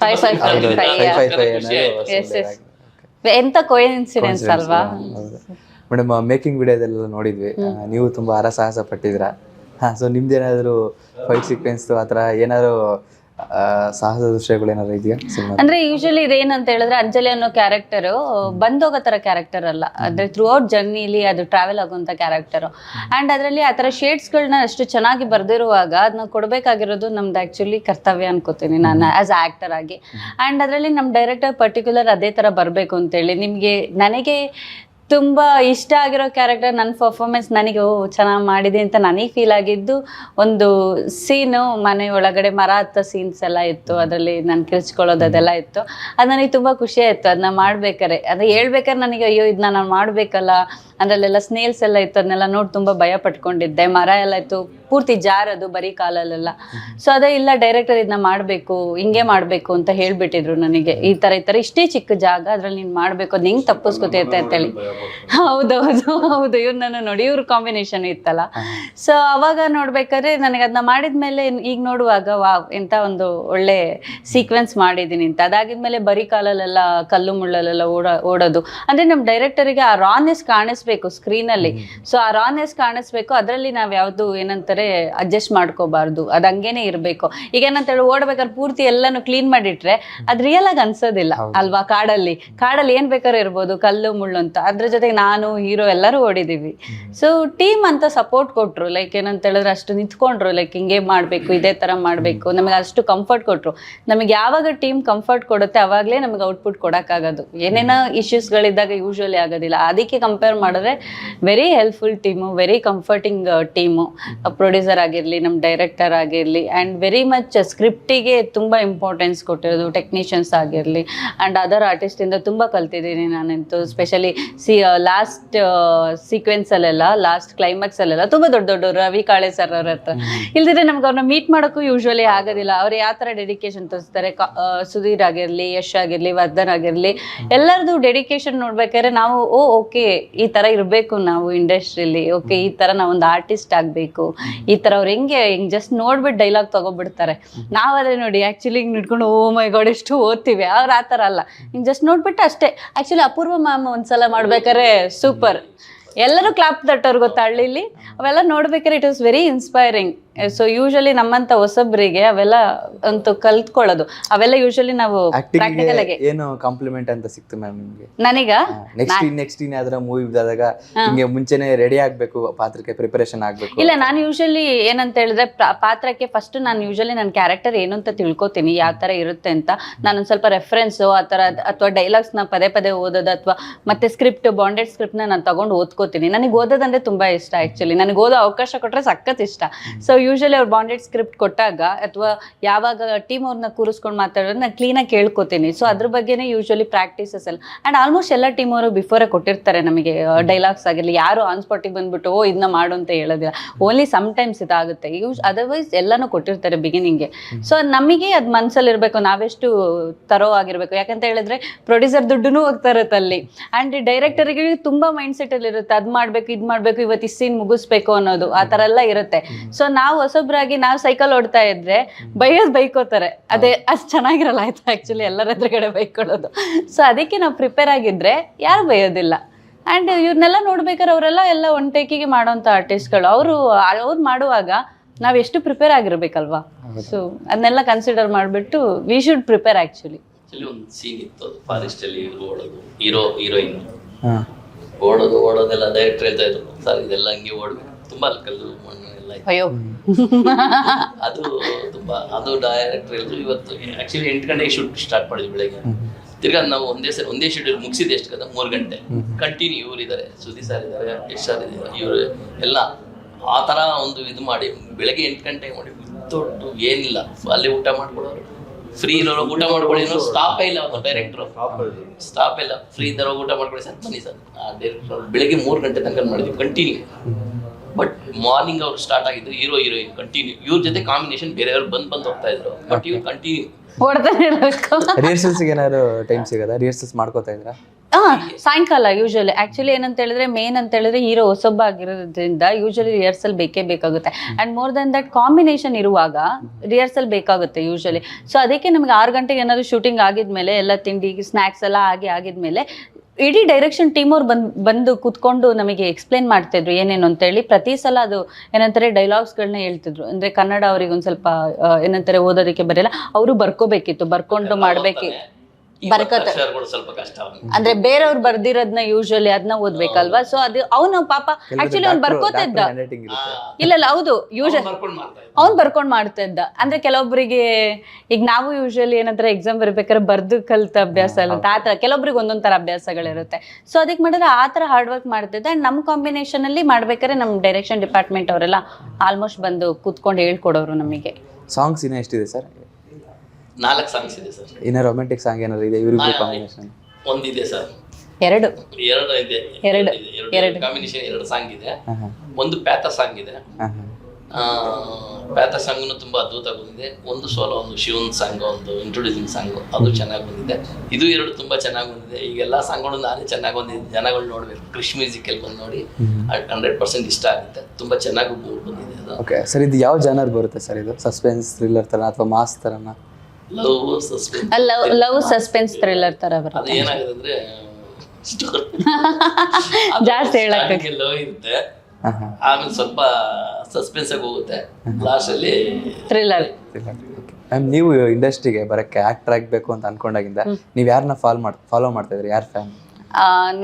five five five. ಎಂತ ಕೋಇನ್ಸಿಡೆನ್ಸ್ ಅಲ್ವಾ? ಮೇಡಮ್ ಮೇಕಿಂಗ್ ವಿಡಿಯೋದಲ್ಲೆಲ್ಲ ನೋಡಿದ್ವಿ. ನೀವು ತುಂಬಾ ಹರಸಾಹಸ ಪಟ್ಟಿದ್ರ ಹಾ ಸೊ ನಿಮ್ದೇನಾದರೂ ಫೈಟ್ ಸೀಕ್ವೆನ್ಸ್ ಆ ಥರ ಏನಾದ್ರು ಸಾಹಸ ದೃಶ್ಯಗಳು ಏನಾದ್ರು ಇದೆಯಾ ಅಂದ್ರೆ ಯೂಶಲಿ ಇದೇನಂತ ಹೇಳಿದ್ರೆ ಅಂಜಲಿ ಅನ್ನೋ ಕ್ಯಾರೆಕ್ಟರ್ ಬಂದೋಗೋ ತರ ಕ್ಯಾರೆಕ್ಟರ್ ಅಲ್ಲ. ಅಂದ್ರೆ ಥ್ರೂ ಔಟ್ ಜರ್ನಿಲಿ ಅದು ಟ್ರಾವೆಲ್ ಆಗುವಂತ ಕ್ಯಾರೆಕ್ಟರ್ ಅಂಡ್ ಅದರಲ್ಲಿ ಆ ಶೇಡ್ಸ್ ಶೇಡ್ಸ್ಗಳನ್ನ ಅಷ್ಟು ಚೆನ್ನಾಗಿ ಬರ್ದಿರುವಾಗ ಅದನ್ನ ಕೊಡಬೇಕಾಗಿರೋದು ನಮ್ದು ಆಕ್ಚುಲಿ ಕರ್ತವ್ಯ ಅನ್ಕೋತೀನಿ ನಾನು ಆಸ್ ಆಕ್ಟರ್ ಆಗಿ. ಅಂಡ್ ಅದರಲ್ಲಿ ನಮ್ಮ ಡೈರೆಕ್ಟರ್ ಪರ್ಟಿಕ್ಯುಲರ್ ಅದೇ ತರ ಬರಬೇಕು ಅಂತೇಳಿ ನಿಮಗೆ ನನಗೆ ತುಂಬ ಇಷ್ಟ ಆಗಿರೋ ಕ್ಯಾರೆಕ್ಟರ್ ನನ್ನ ಪರ್ಫಾರ್ಮೆನ್ಸ್ ನನಗೆ ಓ ಚೆನ್ನಾಗಿ ಮಾಡಿದೆ ಅಂತ ನನಗೆ ಫೀಲ್ ಆಗಿದ್ದು ಒಂದು ಸೀನು ಮನೆ ಒಳಗಡೆ ಮರ ಹತ್ತ ಸೀನ್ಸ್ ಎಲ್ಲ ಇತ್ತು ಅದರಲ್ಲಿ ನಾನು ಕಿರಿಚ್ಕೊಳ್ಳೋದು ಅದೆಲ್ಲ ಇತ್ತು. ಅದು ನನಗೆ ತುಂಬ ಖುಷಿ ಆಯಿತು ಅದನ್ನ ಮಾಡ್ಬೇಕಾರೆ ಅದು ಹೇಳ್ಬೇಕಾದ್ರೆ ನನಗೆ ಅಯ್ಯೋ ಇದನ್ನ ನಾನು ಮಾಡಬೇಕಲ್ಲ ಅದರಲ್ಲೆಲ್ಲ ಸ್ನೇಲ್ಸ್ ಎಲ್ಲ ಇತ್ತು ಅದನ್ನೆಲ್ಲ ನೋಡಿ ತುಂಬ ಭಯ ಪಟ್ಕೊಂಡಿದ್ದೆ. ಮರ ಎಲ್ಲ ಇತ್ತು ಪೂರ್ತಿ ಜಾರದು ಬರೀ ಕಾಲಲ್ಲೆಲ್ಲ. ಸೊ ಅದೇ ಇಲ್ಲ ಡೈರೆಕ್ಟರ್ ಇದನ್ನ ಮಾಡಬೇಕು ಹಿಂಗೆ ಮಾಡಬೇಕು ಅಂತ ಹೇಳ್ಬಿಟ್ಟಿದ್ರು ನನಗೆ. ಈ ಥರ ಈ ಥರ ಇಷ್ಟೇ ಚಿಕ್ಕ ಜಾಗ ಅದ್ರಲ್ಲಿ ನೀನು ಮಾಡಬೇಕು ಅದು ಹಿಂಗೆ ತಪ್ಪಿಸ್ಕೊತೈತೆ ಅಂತೇಳಿ ಹೌದೌದು ಹೌದು ಇವ್ರನ್ನ ನೋಡಿ ಇವ್ರ ಕಾಂಬಿನೇಷನ್ ಇತ್ತಲ್ಲ. ಸೊ ಅವಾಗ ನೋಡ್ಬೇಕಾದ್ರೆ ನನಗೆ ಅದನ್ನ ಮಾಡಿದ್ಮೇಲೆ ಈಗ ನೋಡುವಾಗ ವಾ ಎಂತ ಒಂದು ಒಳ್ಳೆ ಸೀಕ್ವೆನ್ಸ್ ಮಾಡಿದ್ದೀನಿ ಅಂತ. ಅದಾಗಿದ್ಮೇಲೆ ಬರೀ ಕಾಲಲ್ಲೆಲ್ಲ ಕಲ್ಲು ಮುಳ್ಳಲ್ಲೆಲ್ಲ ಓಡ ಓಡೋದು. ಅಂದ್ರೆ ನಮ್ಮ ಡೈರೆಕ್ಟರಿಗೆ ಆ ರಾನೆಸ್ ಕಾಣಿಸ್ಬೇಕು ಸ್ಕ್ರೀನಲ್ಲಿ ಸೊ ಆ ರಾನೆಸ್ ಕಾಣಿಸ್ಬೇಕು. ಅದರಲ್ಲಿ ನಾವು ಯಾವುದು ಏನಂತಾರೆ ಅಡ್ಜಸ್ಟ್ ಮಾಡ್ಕೋಬಾರ್ದು. ಅದು ಹಂಗೇನೆ ಇರಬೇಕು. ಈಗ ಏನಂತ ಹೇಳಿ ಓಡ್ಬೇಕಾದ್ರೆ ಪೂರ್ತಿ ಎಲ್ಲಾನು ಕ್ಲೀನ್ ಮಾಡಿಟ್ರೆ ಅದು ರಿಯಲ್ ಆಗಿ ಅನ್ಸೋದಿಲ್ಲ. ಅಲ್ವಾ? ಕಾಡಲ್ಲಿ. ಕಾಡಲ್ಲಿ ಏನ್ ಬೇಕಾದ್ರೂ ಇರ್ಬೋದು. ಕಲ್ಲು ಮುಳ್ಳು ಅಂತ. ಅದ್ರ ಜೊತೆಗೆ ನಾನು ಹೀರೋ ಎಲ್ಲರೂ ಓಡಿದೀವಿ. ಸೊ ಟೀಮ್ ಅಂತ ಸಪೋರ್ಟ್ ಕೊಟ್ರು. ಲೈಕ್ ಏನಂತ ಹೇಳಿದ್ರೆ ಅಷ್ಟು ನಿಂತ್ಕೊಂಡ್ರು. ಲೈಕ್ ಹಿಂಗೆ ಮಾಡಬೇಕು ಇದೇ ತರ ಮಾಡಬೇಕು. ನಮಗೆ ಅಷ್ಟು ಕಂಫರ್ಟ್ ಕೊಟ್ರು. ನಮಗೆ ಯಾವಾಗ ಟೀಮ್ ಕಂಫರ್ಟ್ ಕೊಡುತ್ತೆ ಅವಾಗಲೇ ನಮಗೆ ಔಟ್ಪುಟ್ ಕೊಡೋಕ್ಕಾಗೋದು. ಏನೇನೋ ಇಶ್ಯೂಸ್ಗಳಿದ್ದಾಗ ಯೂಶ್ವಲಿ ಆಗೋದಿಲ್ಲ. ಅದಕ್ಕೆ ಕಂಪೇರ್ ಮಾಡಿದ್ರೆ very helpful team very comforting team producer ಆಗಿರಲಿ ನಮ್ಮ ಡೈರೆಕ್ಟರ್ ಆಗಿರಲಿ ಆ್ಯಂಡ್ ವೆರಿ ಮಚ್ ಸ್ಕ್ರಿಪ್ಟಿಗೆ ತುಂಬ ಇಂಪಾರ್ಟೆನ್ಸ್ ಕೊಟ್ಟಿರೋದು ಟೆಕ್ನಿಷಿಯನ್ಸ್ ಆಗಿರಲಿ ಆ್ಯಂಡ್ ಅದರ್ ಆರ್ಟಿಸ್ಟಿಂದ ತುಂಬ ಕಲ್ತಿದ್ದೀನಿ ನಾನಂತೂ. ಸ್ಪೆಷಲಿ ಸಿ ಲಾಸ್ಟ್ ಸೀಕ್ವೆನ್ಸಲ್ಲೆಲ್ಲ ಲಾಸ್ಟ್ ಕ್ಲೈಮ್ಯಾಕ್ಸಲ್ಲೆಲ್ಲ ತುಂಬ ದೊಡ್ಡ ದೊಡ್ಡ ರವಿ ಕಾಳೆ ಸರ್ ಅವ್ರ ಹತ್ರ. ಇಲ್ದಿದ್ರೆ ನಮ್ಗೆ ಅವ್ರನ್ನ ಮೀಟ್ ಮಾಡೋಕ್ಕೂ ಯೂಶ್ವಲಿ ಆಗೋದಿಲ್ಲ. ಅವ್ರು ಯಾವ ಥರ ಡೆಡಿಕೇಶನ್ ತೋರಿಸ್ತಾರೆ ಸುಧೀರ್ ಆಗಿರಲಿ ಯಶ್ ಆಗಿರಲಿ ವರ್ಧನ್ ಆಗಿರಲಿ ಎಲ್ಲರದು ಡೆಡಿಕೇಶನ್ ನೋಡ್ಬೇಕಾದ್ರೆ ನಾವು ಓ ಓಕೆ ಈ ಥರ ಇರಬೇಕು ನಾವು ಇಂಡಸ್ಟ್ರಿಲಿ. ಓಕೆ ಈ ಥರ ನಾವೊಂದು ಆರ್ಟಿಸ್ಟ್ ಆಗಬೇಕು. ಈ ತರ ಅವ್ರು ಹೆಂಗೆ ಹಿಂಗೆ ಜಸ್ಟ್ ನೋಡ್ಬಿಟ್ಟು ಡೈಲಾಗ್ ತಗೊಬಿಡ್ತಾರೆ. ನಾವಾದ್ರೆ ನೋಡಿ ಆಕ್ಚುಲಿ ಹಿಂಗೆ ನಿಟ್ಕೊಂಡು ಓ ಮೈ ಗಾಡ್ ಎಷ್ಟು ಓದ್ತೀವಿ. ಅವ್ರು ಆ ಥರ ಅಲ್ಲ. ಹಿಂಗೆ ಜಸ್ಟ್ ನೋಡ್ಬಿಟ್ಟು ಅಷ್ಟೇ. ಆ್ಯಕ್ಚುಲಿ ಅಪೂರ್ವ ಮ್ಯಾಮ್ ಒಂದ್ಸಲ ಮಾಡ್ಬೇಕಾರೆ ಸೂಪರ್ ಎಲ್ಲರೂ ಕ್ಲಾಪ್ ತಟ್ಟೋರು ಗೊತ್ತಾ ಹಳ್ಳಿಲಿ? ಅವೆಲ್ಲ ನೋಡ್ಬೇಕಾದ್ರೆ it was very inspiring so usually ನಮ್ಮಂತ ಹೊಸಬ್ರಿಗೆ ಅವೆಲ್ಲ ಅಂತೂ ಕಲ್ತ್ಕೊಳ್ಳೋದು. ಅವೆಲ್ಲ ಯೂಶಲಿ ನಾವು ಪ್ರಾಕ್ಟಿಕಲ್ ಆಗಿ. ಏನು ಕಾಂಪ್ಲಿಮೆಂಟ್ ಅಂತ ಸಿಕ್ತು ಮ್ಯಾಮ್ ನಿಮ್ಗೆ? ನನಗ? ನೆಕ್ಸ್ಟ್ ನೆಕ್ಸ್ಟ್ ಏನಾದ್ರೂ ಮೂವಿ ಆದಾಗ ಹಿಂಗೆ ಮುಂಚೆನೆ ರೆಡಿ ಆಗ್ಬೇಕು ಪಾತ್ರಕ್ಕೆ ಪ್ರಿಪರೇಷನ್ ಆಗ್ಬೇಕು ಇಲ್ಲ ನಾನು ಯೂಶಲಿ ಏನಂತ ಹೇಳಿದ್ರೆ ಪಾತ್ರಕ್ಕೆ ಫಸ್ಟ್ ನಾನು ಯೂಶಲಿ ನನ್ನ ಕ್ಯಾರೆಕ್ಟರ್ ಏನು ಅಂತ ತಿಳ್ಕೊತೀನಿ ಯಾವ ತರ ಇರುತ್ತೆ ಅಂತ. ನಾನು ಸ್ವಲ್ಪ ರೆಫರೆನ್ಸ್ ಆ ತರ ಅಥವಾ ಡೈಲಾಗ್ಸ್ನ ಪದೇ ಪದೇ ಓದೋದು ಅಥವಾ ಮತ್ತೆ ಸ್ಕ್ರಿಪ್ಟ್ ಬಾಂಡೆಡ್ ಸ್ಕ್ರಿಪ್ಟ್ನ ನಾನು ತಗೊಂಡು ಓದ್ಕೋತೀನಿ. ನನಗೆ ಓದೋದಂದ್ರೆ ತುಂಬಾ ಇಷ್ಟ ಆಕ್ಚುಲಿ ನನಗೆ ಓದೋ ಅವಕಾಶ ಕೊಟ್ರೆ ಸಖತ್ ಇಷ್ಟ. ಸೊ ಯೂಶಲಿ ಅವ್ರು ಬಾಂಡೆಡ್ ಸ್ಕ್ರಿಪ್ಟ್ ಕೊಟ್ಟಾಗ ಅಥವಾ ಯಾವಾಗ ಟೀಮ್ ಅವ್ರನ್ನ ಕೂರಿಸ್ಕೊಂಡು ಮಾತಾಡೋದು ನಾನು ಕ್ಲೀನಾಗಿ ಕೇಳ್ಕೊತೀನಿ. ಸೊ ಅದ್ರ ಬಗ್ಗೆನೇ ಯೂಶಲಿ ಪ್ರಾಕ್ಟೀಸಸ್ ಎಲ್ಲ. ಆ್ಯಂಡ್ ಆಲ್ಮೋಸ್ಟ್ ಎಲ್ಲ ಟೀಮ್ ಅವರು ಬಿಫೋರೇ ಕೊಟ್ಟಿರ್ತಾರೆ ನಮಗೆ ಡೈಲಾಗ್ಸ್ ಆಗಿರಲಿ. ಯಾರು ಆನ್ ಸ್ಪಾಟಿಗೆ ಬಂದ್ಬಿಟ್ಟು ಓ ಇದನ್ನ ಮಾಡು ಅಂತ ಹೇಳೋದಿಲ್ಲ. ಓನ್ಲಿ ಸಮ್ ಟೈಮ್ಸ್ ಇದಾಗುತ್ತೆ. ಯೂಸ್ ಅದರ್ವೈಸ್ ಎಲ್ಲನೂ ಕೊಟ್ಟಿರ್ತಾರೆ ಬಿಗಿನಿಂಗ್ಗೆ ಸೊ ನಮಗೆ ಅದು ಮನಸ್ಸಲ್ಲಿ ಇರಬೇಕು. ನಾವೆಷ್ಟು ತರೋ ಆಗಿರಬೇಕು. ಯಾಕಂತ ಹೇಳಿದ್ರೆ ಪ್ರೊಡ್ಯೂಸರ್ ದುಡ್ಡು ಹೋಗ್ತಾ ಇರುತ್ತೆ ಅಲ್ಲಿ. ಆ್ಯಂಡ್ ಡೈರೆಕ್ಟರ್ಗೆ ತುಂಬ ಮೈಂಡ್ ಸೆಟ್ಟಲ್ಲಿ ಇರುತ್ತೆ. ಅದು ಮಾಡಬೇಕು ಇದು ಮಾಡಬೇಕು ಇವತ್ತು ಈ ಸೀನ್ ಮುಗಿಸ್ಬೇಕು ಅನ್ನೋದು. ಆ ಥರ ಎಲ್ಲ ಇರುತ್ತೆ. ಸೊ ನಾವು ಹೊಸೊಬ್ರಾಗಿ ನಾವು ಸೈಕಲ್ ಓಡ್ತಾ ಇದ್ರೆ ಬೈಯೋದು ಬೈಕೋತಾರೆ. ಅದೇ ಅಷ್ಟು ಚೆನ್ನಾಗಿರಲ್ಲ ಆಯ್ತು ಆ್ಯಕ್ಚುಲಿ ಎಲ್ಲರ ಎದುರುಗಡೆ ಬೈಕೊಳ್ಳೋದು. ಸೊ ಅದಕ್ಕೆ ನಾವು ಪ್ರಿಪೇರ್ ಆಗಿದ್ರೆ ಯಾರು ಬೈಯೋದಿಲ್ಲ. ಆ್ಯಂಡ್ ಇವ್ರನ್ನೆಲ್ಲ ನೋಡ್ಬೇಕಾದ್ರೆ ಅವರೆಲ್ಲ ಎಲ್ಲ ಒನ್ ಟೇಕಿಗೆ ಮಾಡೋಂಥ ಆರ್ಟಿಸ್ಟ್ಗಳು ಅವರು ಅವ್ರು ಮಾಡುವಾಗ ನಾವು ಎಷ್ಟು ಪ್ರಿಪೇರ್ ಆಗಿರ್ಬೇಕಲ್ವಾ? ಸೊ ಅದನ್ನೆಲ್ಲ ಕನ್ಸಿಡರ್ ಮಾಡಿಬಿಟ್ಟು we should prepare actually actually ಒಂದು ಸೀನ್ ಇತ್ತು. ಫಾರೆಸ್ಟ್ ಅಲ್ಲಿ ಓಡೋದು. ಹೀರೋ ಹೀರೋಯಿನ್ ಹಾಂ. ಓಡೋದು ಓಡೋದೆಲ್ಲ ಡೈರೆಕ್ಟರ್ ಹೇಳ್ತಾ ಇದ್ರು. ಸರ್ ಇದೆಲ್ಲ ಹಂಗೆ ಓಡ್ಬೇಕು. ತುಂಬಾ ಕಲ್ಲು ಮಣ್ಣು ಎಲ್ಲ ಇತ್ತು. ಅಯ್ಯೋ. <laughs> ಅದು ತುಂಬಾ ಅದು ಡೈರೆಕ್ಟರ್ ಹೇಳಿದ್ರು ಇವತ್ತು ಆಕ್ಚುಲಿ ಎಂಟು ಗಂಟೆಗೆ ಶೂಟ್ ಸ್ಟಾರ್ಟ್ ಮಾಡಿದ್ವಿ ಬೆಳಗ್ಗೆ. ತಿರ್ಗಾ ನಾವು ಒಂದೇ ಸರಿ ಒಂದೇ ಶೆಡ್ಯೂಲ್ ಮುಗಿಸಿದೆ ಎಷ್ಟು ಕದ ಮೂರು ಗಂಟೆ. ಕಂಟಿನ್ಯೂ ಇವ್ರು ಇದ್ದಾರೆ ಸುದಿ ಸರ್ ಇದ್ದಾರೆ ಯಶ್ ಸರ್ ಇದ್ದಾರೆ ಇವರು ಎಲ್ಲ ಆ ಥರ ಒಂದು ಇದು ಮಾಡಿ ಬೆಳಗ್ಗೆ ಎಂಟು ಗಂಟೆಗೆ ಮಾಡಿ ದೊಡ್ಡ ಏನಿಲ್ಲ. ಅಲ್ಲಿ ಊಟ ಮಾಡ್ಕೊಡೋರು. ಫ್ರೀ ಇರೋರು ಊಟ ಮಾಡ್ಕೊಳ್ಳಿ ಸ್ಟಾಪ್ ಸ್ಟಾಪೇ ಇಲ್ಲ ಒಂದು ಡೈರೆಕ್ಟ್ರು ಸ್ಟಾಪ್ ಇಲ್ಲ. ಫ್ರೀ ಇದ್ದಾರೋ ಊಟ ಮಾಡ್ಕೊಳ್ಳಿ ಸರ್ ಬನ್ನಿ ಸರ್. ಆ ಡೈರೆಕ್ಟರ್ ಬೆಳಗ್ಗೆ ಮೂರು ಗಂಟೆ ತನಕ ಮಾಡಿದ್ವಿ ಕಂಟಿನ್ಯೂ ಬಟ್ ಮಾರ್ನಿಂಗ್ ಅವ್ರು ಸ್ಟಾರ್ಟ್ ಆಗಿದ್ದು ಹೀರೋ ಹೀರೋಯಿನ್ ಕಂಟಿನ್ಯೂ ಇವ್ರ ಜೊತೆ ಕಾಂಬಿನೇಷನ್ ಬೇರೆಯವ್ರು ಬಂದ್ ಬಂದ್ ಹೋಗ್ತಾ ಇದ್ರು. ಬಟ್ ಇವ್ರು ಕಂಟಿನ್ಯೂ ಇರ್ಬೇಕು. ಏನಾದ್ರು ಟೈಮ್ ಸಿಗದ? ರಿಹರ್ಸಲ್ಸ್ ಮಾಡ್ಕೋತಾ ಇದ್ರಾ? ಹಾ ಸಾಯಂಕಾಲ ಯೂಶಲಿ ಆಕ್ಚುಲಿ ಏನಂತ ಹೇಳಿದ್ರೆ ಮೇನ್ ಅಂತ ಹೇಳಿದ್ರೆ ಹೀರೋ ಹೊಸೊಬ್ಬ ಆಗಿರೋದ್ರಿಂದ ಯೂಶಲಿ ರಿಹರ್ಸಲ್ ಬೇಕೇ ಬೇಕಾಗುತ್ತೆ. And more than that combination ಇರುವಾಗ ರಿಹರ್ಸಲ್ ಬೇಕಾಗುತ್ತೆ ಯೂಶಲಿ ಸೊ ಅದಕ್ಕೆ ನಮಗೆ ಆರು ಗಂಟೆಗೆ ಏನಾದ್ರು ಶೂಟಿಂಗ್ ಆಗಿದ್ಮೇಲೆ ಎಲ್ಲ ತಿಂಡಿ ಸ್ನ್ಯಾಕ್ಸ್ ಎಲ್ಲ ಆಗಿ ಆಗಿದ್ಮೇಲೆ ಇಡೀ ಡೈರೆಕ್ಷನ್ ಟೀಮ್ ಅವ್ರು ಬಂದ್ ಬಂದು ಕೂತ್ಕೊಂಡು ನಮಗೆ ಎಕ್ಸ್ಪ್ಲೇನ್ ಮಾಡ್ತಿದ್ರು ಏನೇನು ಅಂತೇಳಿ ಪ್ರತಿ ಸಲ ಅದು ಏನಂತಾರೆ ಡೈಲಾಗ್ಸ್ಗಳನ್ನ ಹೇಳ್ತಿದ್ರು. ಅಂದ್ರೆ ಕನ್ನಡ ಅವ್ರಿಗೆ ಒಂದ್ ಸ್ವಲ್ಪ ಏನಂತಾರೆ ಓದೋದಕ್ಕೆ ಬರೆಯಲ್ಲ ಅವರು ಬರ್ಕೋಬೇಕಿತ್ತು ಬರ್ಕೊಂಡು ಮಾಡ್ಬೇಕು ಸ್ವಲ್ಪ ಕಷ್ಟ. ಅಂದ್ರೆ ಬೇರೆಯವ್ರು ಬರ್ದಿರೋದ್ನ ಯೂಶಲಿ ಅದನ್ನ ಓದ್ಬೇಕಲ್ವಾ? ಸೊ ಅದು ಅವನು ಪಾಪ ಆಕ್ಚುಲಿ ಅವ್ನು ಬರ್ಕೋತಿದ್ದ ಇಲ್ಲ ಇಲ್ಲ ಹೌದು ಯೂಶಲ್ ಅವ್ನ್ ಬರ್ಕೊಂಡ್ ಮಾಡ್ತಾ ಇದ್ದ. ಬರ್ಕೊಂಡ್ ಮಾಡ್ತಾ ಅಂದ್ರೆ ಕೆಲವೊಬ್ಬರಿಗೆ ಈಗ ನಾವು ಯೂಶಲಿ ಏನಂದ್ರೆ ಎಕ್ಸಾಮ್ ಬರ್ಬೇಕಾದ್ರೆ ಬರ್ದು ಕಲ್ತ ಅಭ್ಯಾಸ ಅಲ್ಲ ಆ ತರ ಕೆಲವೊಬ್ರಿಗೆ ಒಂದೊಂದ್ ತರ ಅಭ್ಯಾಸಗಳಿರುತ್ತೆ. ಸೊ ಅದಕ್ಕೆ ಮಾಡಿದ್ರೆ ಆ ತರ ಹಾರ್ಡ್ ವರ್ಕ್ ಮಾಡ್ತಿದ್ದೆ. ಅಂಡ್ ನಮ್ಮ ಕಾಂಬಿನೇಷನ್ ಅಲ್ಲಿ ಮಾಡ್ಬೇಕಾದ್ರೆ ನಮ್ಮ ಡೈರೆಕ್ಷನ್ ಡಿಪಾರ್ಟ್ಮೆಂಟ್ ಅವರೆಲ್ಲ ಆಲ್ಮೋಸ್ಟ್ ಬಂದು ಕೂತ್ಕೊಂಡು ಹೇಳ್ಕೊಡೋರು ನಮಗೆ. ಸಾಂಗ್ಸ್ ಇನ್ನ ಎಷ್ಟಿದೆ ಸರ್ ನಾಲ್ಕು ಸಾಂಗ್ಸ್ ಇದೆ ಸರ್. ಇನ್ನ ರೊಮ್ಯಾಂಟಿಕ್ ಸಾಂಗ್ ಏನಾದ್ರು ಇದೆ? ಇವ್ರಿಬ್ರು ಕಾಂಬಿನೇಷನ್ ಒಂದಿದೆ ಸರ್. ಎರಡು. ಎರಡು ಇದೆ. ಎರಡು. ಇದೆ. ಎರಡು. ಕಾಂಬಿನೇಷನ್ ಎರಡು ಸಾಂಗ್ ಇದೆ. ಒಂದು ಪ್ಯಾತ ಸಾಂಗ್ ಇದೆ. ಪ್ಯಾತ ಸಾಂಗ್ನು ತುಂಬಾ ಅದ್ಭುತ ಬಂದಿದೆ. ಒಂದು ಸೋಲೋ ಒಂದು ಶಿವನ್ ಸಾಂಗ್ ಒಂದು ಇಂಟ್ರೊಡ್ಯೂಸಿಂಗ್ ಸಾಂಗ್ ಅದು ಚೆನ್ನಾಗಿ ಬಂದಿದೆ. ಇದು ಎರಡು ತುಂಬಾ ಚೆನ್ನಾಗಿ ಬಂದಿದೆ. ಈಗೆಲ್ಲ ಸಾಂಗ್ಗಳು ನಾನೇ ಚೆನ್ನಾಗಿ ಬಂದಿದೆ ಜನಗಳು ನೋಡ್ಬೇಕು. ಕ್ರಿಶ್ ಮ್ಯೂಸಿಕ್ ಅಲ್ಲಿ ಬಂದು ನೋಡಿ ಹಂಡ್ರೆಡ್ ಪರ್ಸೆಂಟ್ ಇಷ್ಟ ಆಗುತ್ತೆ. ತುಂಬಾ ಚೆನ್ನಾಗಿ ಬಂದಿದೆ ಅದು. ಓಕೆ ಸರ್ ಇದು ಯಾವ ಜನರ್ ಬರುತ್ತೆ ಸರ್ ಇದು? ಸಸ್ಪೆನ್ಸ್ ಥ್ರಿಲ್ಲರ್ ಥರ ಅಥವಾ mass ಥರನ love suspense love love suspense thriller ತರ ಬರುತ್ತೆ. ಅದು ಏನಾಗಿದೆ ಅಂದ್ರೆ <laughs> ಜಾಸ್ತಿ ಹೇಳಕ್ಕೆ ಲವ್ ಇರುತ್ತೆ. ಆಮೇಲೆ ಸ್ವಲ್ಪ ಸಸ್ಪೆನ್ಸ್ ಆಗಿ ಹೋಗುತ್ತೆ. ಲಾಸ್ಟ್ ಅಲ್ಲಿ ಥ್ರಿಲ್ಲರ್ ಓಕೆ ಮ್ಯಾಮ್ ನೀವು ಇಂಡಸ್ಟ್ರಿಗೆ ಬರಕ್ಕೆ ಆಕ್ಟರ್ ಆಗಬೇಕು ಅಂತ ಅನ್ಕೊಂಡಾಗಿಂದ ನೀವು ಯಾರನ್ನ ಫಾಲೋ ಮಾಡ್ ಫಾಲೋ ಮಾಡ್ತಾ ಇದ್ರಿ ಯಾರ ಫ್ಯಾನ್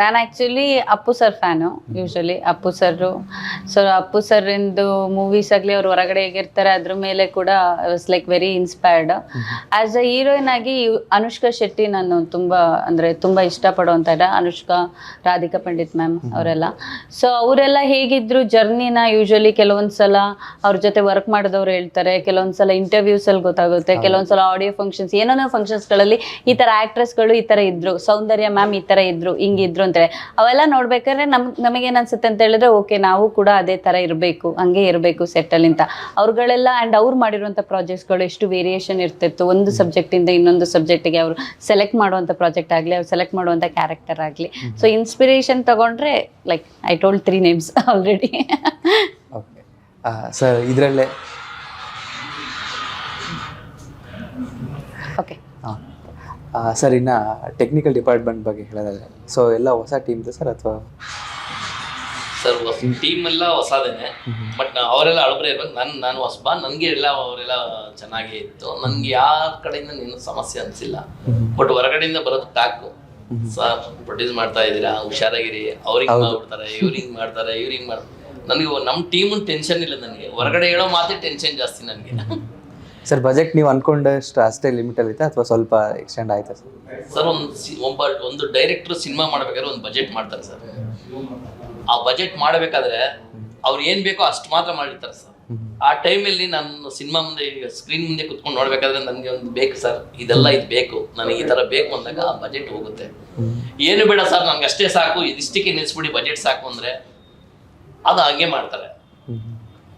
ನಾನು actually Appu sir fan usually Appu sir so Appu ಸರ್ರಿಂದು movies ಆಗಲಿ ಅವ್ರು ಹೊರಗಡೆ ಹೇಗಿರ್ತಾರೆ ಅದ್ರ ಮೇಲೆ ಕೂಡ was like very inspired as a heroine ಆಗಿ ಅನುಷ್ಕಾ ಶೆಟ್ಟಿ ನಾನು ತುಂಬ ಅಂದರೆ ತುಂಬ ಇಷ್ಟಪಡುವಂಥ ಅನುಷ್ಕಾ ರಾಧಿಕಾ ಪಂಡಿತ್ ಮ್ಯಾಮ್ ಅವರೆಲ್ಲ. ಸೊ ಅವರೆಲ್ಲ ಹೇಗಿದ್ರು ಜರ್ನಿನ ಯೂಶ್ವಲಿ ಕೆಲವೊಂದು ಸಲ ಅವ್ರ ಜೊತೆ ವರ್ಕ್ ಮಾಡಿದವ್ರು ಹೇಳ್ತಾರೆ. ಕೆಲವೊಂದು ಸಲ ಇಂಟರ್ವ್ಯೂಸಲ್ಲಿ ಗೊತ್ತಾಗುತ್ತೆ. ಕೆಲವೊಂದು ಸಲ ಆಡಿಯೋ ಫಂಕ್ಷನ್ಸ್ ಏನೇನೋ ಫಂಕ್ಷನ್ಸ್ಗಳಲ್ಲಿ ಈ ಥರ ಆ್ಯಕ್ಟ್ರೆಸ್ಗಳು ಈ ಥರ ಇದ್ರು. ಸೌಂದರ್ಯ ಮ್ಯಾಮ್ ಈ ಥರ ಇದ್ರು. ಹಿಂಗಿದ್ರು ಅಂತೇಳಿ ಅವೆಲ್ಲ ನೋಡ್ಬೇಕಾದ್ರೆ ನಮ್ ನಮಗೇನು ಅನ್ಸುತ್ತೆ ಅಂತ ಹೇಳಿದ್ರೆ ಓಕೆ ನಾವು ಕೂಡ ಅದೇ ತರ ಇರಬೇಕು ಹಂಗೆ ಇರಬೇಕು ಸೆಟಲ್ ಅಂತ. ಅವ್ರುಗಳೆಲ್ಲ ಆ್ಯಂಡ್ ಅವ್ರು ಪ್ರಾಜೆಕ್ಟ್ಸ್ಗಳು ಎಷ್ಟು ವೇರಿಯೇಷನ್ ಇರ್ತಿತ್ತು. ಒಂದು ಸಬ್ಜೆಕ್ಟಿಂದ ಇನ್ನೊಂದು ಸಬ್ಜೆಕ್ಟಿಗೆ ಅವರು ಸೆಲೆಕ್ಟ್ ಮಾಡುವಂತ ಪ್ರಾಜೆಕ್ಟ್ ಆಗಲಿ ಅವ್ರು ಸೆಲೆಕ್ಟ್ ಮಾಡುವಂತ ಕ್ಯಾರೆಕ್ಟರ್ ಆಗಲಿ. ಸೊ ಇನ್ಸ್ಪಿರೇಷನ್ ತಗೊಂಡ್ರೆ like I told three names already sir ಇದರಲ್ಲೇ ಸರ್ ಇನ್ನು ಟೆಕ್ನಿಕಲ್ ಡಿಪಾರ್ಟ್ಮೆಂಟ್ ಬಗ್ಗೆ ಹೇಳೋದಾದ್ರೆ. ಸೊ ಎಲ್ಲ ಹೊಸ ಟೀಮ್ದು ಸರ್ ಅಥವಾ? ಸರ್ ಟೀಮ್ ಎಲ್ಲ ಹೊಸದೇನೆ. ಬಟ್ ಅವರೆಲ್ಲ ಹಳಬರೇ ಇರ್ಬೇಕು. ನನ್ ನಾನು ಹೊಸಬ ನನಗೆ ಎಲ್ಲ ಅವರೆಲ್ಲ ಚೆನ್ನಾಗೇ ಇತ್ತು. ನನಗೆ ಯಾರ ಕಡೆಯಿಂದ ನೀನು ಸಮಸ್ಯೆ ಅನ್ಸಿಲ್ಲ. ಬಟ್ ಹೊರಗಡೆಯಿಂದ ಬರೋದು ಟಾಕು. ಸರ್ ಪ್ರೊಡ್ಯೂಸ್ ಮಾಡ್ತಾ ಇದ್ದೀರಾ? ಹುಷಾರಾಗಿರಿ. ಅವ್ರಿಗೆ ಮಾಡ್ಬಿಡ್ತಾರೆ. ಇವ್ರು ಹಿಂಗ್ ಮಾಡ್ತಾರೆ. ಇವ್ರಿಂಗ್ ಮಾಡ್ತಾರೆ ನನಗೆ ನಮ್ಮ ಟೀಮ್ ಟೆನ್ಷನ್ ಇಲ್ಲ ನನಗೆ. ಹೊರಗಡೆ ಹೇಳೋ ಮಾತೇ ಟೆನ್ಷನ್ ಜಾಸ್ತಿ ನನಗೆ. ಸರ್ ಬಜೆಟ್ ನೀವು ಅನ್ಕೊಂಡಷ್ಟು ಅಷ್ಟೇ ಲಿಮಿಟಲ್ಲಿ ಇತ್ತಾ ಅಥವಾ ಸ್ವಲ್ಪ ಎಕ್ಸ್ಟೆಂಡ್ ಆಯ್ತಾ ಸರ್? ಸರ್ ಒಂದು ಒಬ್ಬ ಒಂದು ಡೈರೆಕ್ಟರ್ ಸಿನಿಮಾ ಮಾಡ್ಬೇಕಾದ್ರೆ ಒಂದು ಬಜೆಟ್ ಮಾಡ್ತಾರೆ ಸರ್. ಆ ಬಜೆಟ್ ಮಾಡಬೇಕಾದ್ರೆ ಅವ್ರು ಏನ್ ಬೇಕೋ ಅಷ್ಟು ಮಾತ್ರ ಮಾಡಿರ್ತಾರೆ ಸರ್. ಆ ಟೈಮಲ್ಲಿ ನಾನು ಸಿನಿಮಾ ಮುಂದೆ ಸ್ಕ್ರೀನ್ ಮುಂದೆ ಕುತ್ಕೊಂಡು ನೋಡ್ಬೇಕಾದ್ರೆ ನನಗೆ ಒಂದು ಬೇಕು ಸರ್. ಇದೆಲ್ಲ ಇದು ಬೇಕು. ನನಗೆ ಈ ತರ ಬೇಕು ಅಂದಾಗ ಆ ಬಜೆಟ್ ಹೋಗುತ್ತೆ. ಏನು ಬೇಡ ಸರ್ ನನ್ಗೆ ಅಷ್ಟೇ ಸಾಕು. ಇದಿಷ್ಟಕ್ಕೆ ನಿಲ್ಸ್ಬಿಡಿ ಬಜೆಟ್ ಸಾಕು ಅಂದ್ರೆ ಅದು ಹಂಗೆ ಮಾಡ್ತಾರೆ.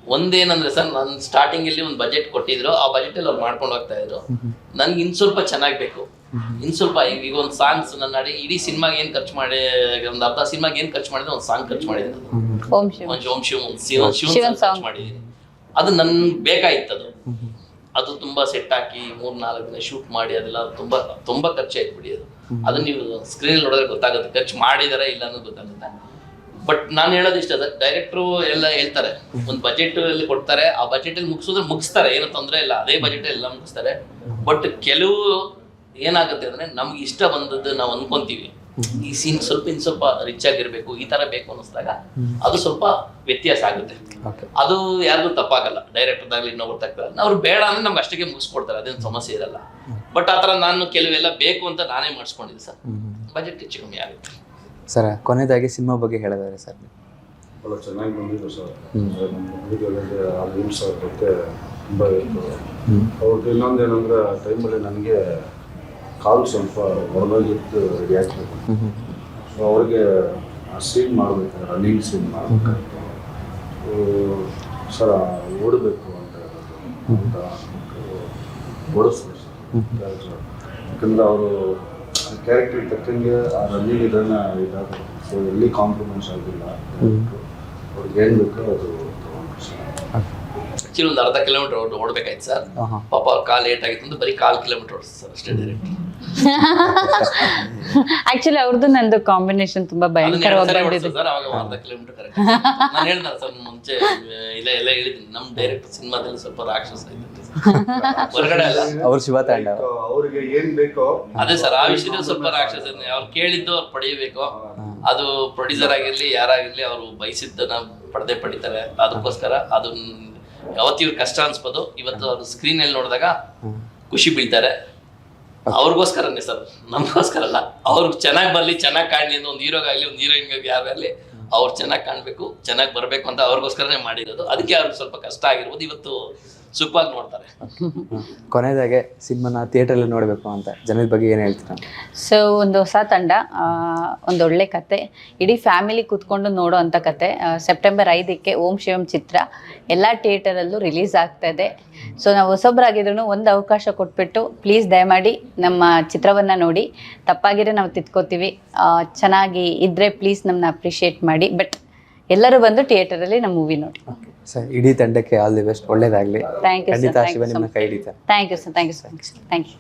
ಒಂದೇನಂದ್ರೆ ಸರ್ ನಾನು ಸ್ಟಾರ್ಟಿಂಗ್ ಅಲ್ಲಿ ಒಂದು ಬಜೆಟ್ ಕೊಟ್ಟಿದ್ರು. ಆ ಬಜೆಟ್ ಅಲ್ಲಿ ಅವ್ರು ಮಾಡ್ಕೊಂಡು ಹೋಗ್ತಾ ಇದ್ರು. ನನ್ಗೆ ಇನ್ ಸ್ವಲ್ಪ ಚೆನ್ನಾಗಿ ಬೇಕು. ಇನ್ ಸ್ವಲ್ಪ ಈಗ ಒಂದು ಸಾಂಗ್ಸ್ ನನ್ನ ಅಡಿ ಇಡೀ ಸಿನಿಮಾಗೆ ಏನ್ ಖರ್ಚು ಮಾಡಿ ಒಂದು ಅರ್ಧ ಸಿನಿಮಾಗೆ ಏನ್ ಖರ್ಚು ಮಾಡಿದ್ರೆ ಒಂದು ಸಾಂಗ್ ಖರ್ಚು ಮಾಡಿದ್ರು. ಓಂ ಶಿವ. ಒಂದು ಓಂ ಶಿವ ಒಂದು ಶಿವನ್. ಖರ್ಚು ಮಾಡಿದ್ದೀನಿ ಅದು ನನ್ ಬೇಕಾಗಿತ್ತು ಅದು. ಅದು ತುಂಬಾ ಸೆಟ್ ಹಾಕಿ ಮೂರ್ ನಾಲ್ಕು ದಿನ ಶೂಟ್ ಮಾಡಿ ಅದೆಲ್ಲ ತುಂಬಾ ತುಂಬಾ ಖರ್ಚಾಯ್ತು ಬಿಡಿ ಅದು. ಅದನ್ನ ನೀವು ಸ್ಕ್ರೀನ್ ನೋಡಿದ್ರೆ ಗೊತ್ತಾಗುತ್ತೆ. ಖರ್ಚು ಮಾಡಿದಾರ ಇಲ್ಲ ಅನ್ನೋದು ಗೊತ್ತಾಗುತ್ತೆ. ಬಟ್ ನಾನು ಹೇಳೋದು ಇಷ್ಟ ಸರ್ ಡೈರೆಕ್ಟ್ರು ಎಲ್ಲ ಹೇಳ್ತಾರೆ ಒಂದು ಬಜೆಟ್ ಅಲ್ಲಿ ಕೊಡ್ತಾರೆ ಆ ಬಜೆಟ್ ಅಲ್ಲಿ ಮುಗಿಸಿದ್ರೆ ಮುಗಿಸ್ತಾರೆ ಏನು ತೊಂದರೆ ಇಲ್ಲ ಅದೇ ಬಜೆಟ್ ಎಲ್ಲ ಮುಗಿಸ್ತಾರೆ. ಬಟ್ ಕೆಲವು ಏನಾಗುತ್ತೆ ಅಂದ್ರೆ ನಮ್ಗೆ ಇಷ್ಟ ಬಂದದ್ದು ನಾವು ಅನ್ಕೊಂತೀವಿ. ಈ ಸೀನ್ ಸ್ವಲ್ಪ ಇನ್ ಸ್ವಲ್ಪ ರಿಚ್ ಆಗಿರ್ಬೇಕು ಈ ತರ ಬೇಕು ಅನ್ನಿಸ್ದಾಗ ಅದು ಸ್ವಲ್ಪ ವ್ಯತ್ಯಾಸ ಆಗುತ್ತೆ. ಅದು ಯಾರಿಗೂ ತಪ್ಪಾಗಲ್ಲ ಡೈರೆಕ್ಟರ್ ಆಗಲಿ ಇನ್ನೊಬ್ರು ತಗ್ತಾರೆ ಅವ್ರು ಬೇಡ ಅಂದ್ರೆ ನಮ್ಗೆ ಅಷ್ಟಕ್ಕೆ ಮುಗಿಸ್ಕೊಡ್ತಾರೆ ಅದೇನು ಸಮಸ್ಯೆ ಇರಲ್ಲ. ಬಟ್ ಆ ತರ ನಾನು ಕೆಲವೆಲ್ಲ ಬೇಕು ಅಂತ ನಾನೇ ಮಾಡಿಸ್ಕೊಂಡಿದ್ದೆ ಸರ್. ಬಜೆಟ್ ಹೆಚ್ಚು ಕಮ್ಮಿ ಆಗುತ್ತೆ. ಸರ್ ಕೊನೆಯದಾಗಿ ಸಿನಿಮಾ ಬಗ್ಗೆ ಹೇಳಿದ್ದಾರೆ ಸರ್. ಭಾಳ ಚೆನ್ನಾಗಿ ಬಂದಿದ್ದು ಸರ್. ಲೀವ್ಸ್ ಅವ್ರ ಬಗ್ಗೆ ತುಂಬ ಇತ್ತು ಅವ್ರದ್ದು ಇನ್ನೊಂದು ಏನಂದ್ರೆ ಆ ಟೈಮಲ್ಲಿ ನನಗೆ ಕಾಲು ಸ್ವಲ್ಪ ಹೊರಗೋಗಿತ್ತು ರೆಡಿ ಆಗ್ತದೆ ಸೊ ಅವ್ರಿಗೆ ಆ ಸೀನ್ ಮಾಡಬೇಕು ರನ್ನಿಂಗ್ ಸೀನ್ ಮಾಡಬೇಕಾಯ್ತು ಸರ್ ಓಡಬೇಕು ಅಂತ ಹೇಳೋದು ಅಂತ ಓಡಿಸ್ತಾರೆ ಸರ್. ಯಾಕಂದ್ರೆ ಅವರು ಕ್ಯಾರೆಕ್ಟರ್ ತಕ್ಕಂಗೆ ಆ ರನ್ನಿಂಗ್ ಇದನ್ನ ಇದಾದ್ರು ಸೊ ಎಲ್ಲಿ ಕಾಂಪ್ರಮೈಸ್ ಆಗಿಲ್ಲ. ಅವ್ರಿಗೆ ಏನು ಬೇಕೋ ಅದು ಆಕ್ಚುಲಿ ಒಂದು ಅರ್ಧ ಕಿಲೋಮೀಟರ್ ಓಡ್ ಓಡ್ಬೇಕಾಯ್ತು ಸರ್. ಪಾಪ ಅವ್ರ ಕಾಲ್ ಲೇಟ್ ಆಗಿತ್ತು ಅಂದ್ರೆ ಬರೀ ಕಾಲ್ ಕಿಲೋಮೀಟರ್ ಓಡಿಸ್ ಸರ್ ಅಷ್ಟೇ ಡೈರೆಕ್ಟ್ ಆಕ್ಚುಲಿ ಅವ್ರದ್ದು ನಂದು ಕಾಂಬಿನೇಷನ್ ತುಂಬಾ ಭಯಂಕರವಾಗಿ ಬಂದಿದೆ. ಸರ್ ಅವಾಗ ಅರ್ಧ ಕಿಲೋಮೀಟರ್ ಕರೆಕ್ಟ್ ನಾನು ಹೇಳಿದ ಸರ್ ಮುಂಚೆ ಇಲ್ಲ ಎಲ್ಲ ಹೇಳಿದ್ದೀನಿ. ನಮ್ಮ ಡೈರೆಕ್ಟ್ ಸಿನಿಮಾದಲ್ಲಿ ಸ್ವಲ್ಪ ರಾಕ್ಷಸ ಇದ್ದಿತ್ತು ಹೊರಗಡೆ ಅಲ್ಲ. ಅವ್ರು ಶಿವ ತಾಂಡ. ಅವ್ರಿಗೆ ಏನ್ ಬೇಕೋ ಅದೇ ಸರ್ ಆ ವಿಷಯ ಸ್ವಲ್ಪ ರಾಕ್ಷಸ ಅವ್ರು ಕೇಳಿದ್ದು ಅವ್ರು ಪಡೆಯಬೇಕು. ಅದು ಪ್ರೊಡ್ಯೂಸರ್ ಆಗಿರ್ಲಿ ಯಾರಾಗಿರ್ಲಿ ಅವರು ಬಯಸಿದ್ದನ್ನ ಪಡೆದೇ ಪಡಿತಾರೆ. ಅದಕ್ಕೋಸ್ಕರ ಅದು ಯಾವತ್ತು ಇವ್ರು ಕಷ್ಟ ಅನ್ಸ್ಬೋದು ಇವತ್ತು ಅವ್ರು ಸ್ಕ್ರೀನ್ ಅಲ್ಲಿ ನೋಡಿದಾಗ ಖುಷಿ ಬೀಳ್ತಾರೆ. ಅವ್ರಿಗೋಸ್ಕರನೇ ಸರ್ ನಮಗೋಸ್ಕರ ಅಲ್ಲ. ಅವ್ರಿಗೆ ಚೆನ್ನಾಗಿ ಬರ್ಲಿ ಚೆನ್ನಾಗಿ ಕಾಣಲಿ ಅಂತ ಒಂದು ಆಗಲಿ ಒಂದು ಹೀರೋಯಿನ್ಗಾಗಿ ಯಾರಾಗಲಿ ಅವ್ರು ಚೆನ್ನಾಗಿ ಕಾಣಬೇಕು ಚೆನ್ನಾಗಿ ಬರಬೇಕು ಅಂತ ಅವ್ರಿಗೋಸ್ಕರನೇ ಮಾಡಿರೋದು. ಅದಕ್ಕೆ ಅವ್ರಿಗೆ ಸ್ವಲ್ಪ ಕಷ್ಟ ಆಗಿರ್ಬೋದು. ಇವತ್ತು ಸುಖವಾಗಿ ನೋಡ್ತಾರೆ. ಕೊನೆಯದಾಗೆ ಸಿನಿಮಾನ ಥಿಯೇಟ್ರಲ್ಲಿ ನೋಡಬೇಕು ಅಂತ. ಜನದ ಬಗ್ಗೆ ಏನು ಹೇಳ್ತೀರಾ? ಸೊ ಒಂದು ಹೊಸ ತಂಡ ಒಳ್ಳೆ ಕತೆ. ಇಡೀ ಫ್ಯಾಮಿಲಿ ಕೂತ್ಕೊಂಡು ನೋಡೋ ಅಂತ ಕತೆ. ಸೆಪ್ಟೆಂಬರ್ ಐದಕ್ಕೆ ಓಂ ಶಿವಂ ಚಿತ್ರ. ಎಲ್ಲ ಥಿಯೇಟರಲ್ಲೂ ರಿಲೀಸ್ ಆಗ್ತಾ ಇದೆ. ಸೊ ನಾವು ಹೊಸೊಬ್ಬರಾಗಿದ್ರು ಒಂದು ಅವಕಾಶ ಕೊಟ್ಬಿಟ್ಟು ಪ್ಲೀಸ್ ದಯಮಾಡಿ ನಮ್ಮ ಚಿತ್ರವನ್ನ ನೋಡಿ. ತಪ್ಪಾಗಿದ್ರೆ ನಾವು ತಿತ್ಕೋತೀವಿ. ಚೆನ್ನಾಗಿ ಇದ್ರೆ ಪ್ಲೀಸ್ ನಮ್ಮನ್ನ ಅಪ್ರಿಷಿಯೇಟ್ ಮಾಡಿ. ಬಟ್ ಎಲ್ಲರೂ ಬಂದು ಥಿಯೇಟರಲ್ಲಿ ನಮ್ಮ ಮೂವಿ ನೋಡಿ. ಸರ್ ಇಡೀ ತಂಡಕ್ಕೆ ಆಲ್ ದಿ ಬೆಸ್ಟ್ ಒಳ್ಳೇದಾಗಲಿ. ಥ್ಯಾಂಕ್ ಯು ಖಂಡಿತ ಶಿವ ನಿಮ್ಮ ಕೈ ಹಿಡಿತಾರೆ thank you sir thank you sir thank you